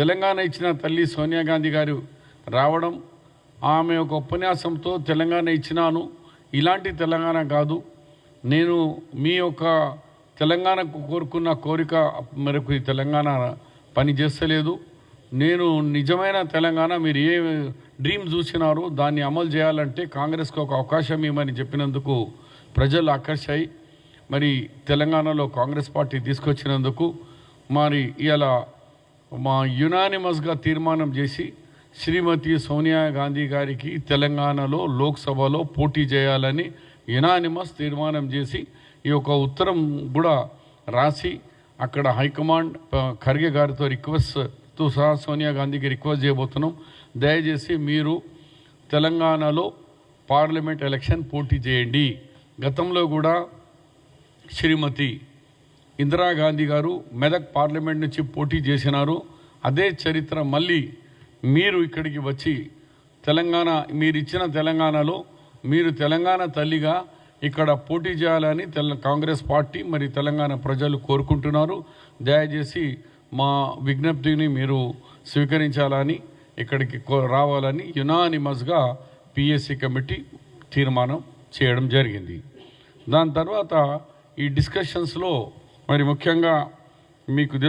తెలంగాణ ఇచ్చిన తల్లి సోనియా గాంధీ గారు రావడం ఆమె ఒక ఉపన్యాసంతో తెలంగాణ ఇచ్చినాను. ఇలాంటి తెలంగాణ కాదు. నేను మీ యొక్క తెలంగాణకు కోరుకున్న కోరిక మేరకు ఈ తెలంగాణ పని చేస్తలేదు. నేను నిజమైన తెలంగాణ మీరు ఏ డ్రీమ్ చూసినారో దాన్ని అమలు చేయాలంటే కాంగ్రెస్కి ఒక అవకాశం ఇవ్వమని చెప్పినందుకు ప్రజలు ఆకర్షాయి. మరి తెలంగాణలో కాంగ్రెస్ పార్టీ తీసుకొచ్చినందుకు మరి ఇలా మా యునానిమస్గా తీర్మానం చేసి శ్రీమతి సోనియా గాంధీ గారికి తెలంగాణలో లోక్సభలో పోటీ చేయాలని యునానిమస్ తీర్మానం చేసి ఈ యొక్క ఉత్తరం కూడా రాసి అక్కడ హైకమాండ్ ఖర్గే గారితో రిక్వెస్ట్తో సహా సోనియా గాంధీకి రిక్వెస్ట్ చేయబోతున్నాం. దయచేసి మీరు తెలంగాణలో పార్లమెంట్ ఎలక్షన్ పోటీ చేయండి. గతంలో కూడా శ్రీమతి ఇందిరాగాంధీ గారు మెదక్ పార్లమెంట్ నుంచి పోటీ చేసినారు. అదే చరిత్ర మళ్ళీ మీరు ఇక్కడికి వచ్చి తెలంగాణ మీరు ఇచ్చిన తెలంగాణలో మీరు తెలంగాణ తల్లిగా ఇక్కడ పోటీ చేయాలని తెల కాంగ్రెస్ పార్టీ మరి తెలంగాణ ప్రజలు కోరుకుంటున్నారు. దయచేసి మా విజ్ఞప్తిని మీరు స్వీకరించాలని ఇక్కడికి కో- రావాలని యునానిమస్గా పిఎస్సి కమిటీ తీర్మానం చేయడం జరిగింది. దాని తర్వాత ఈ డిస్కషన్స్లో మరి ముఖ్యంగా మీకు తెలు-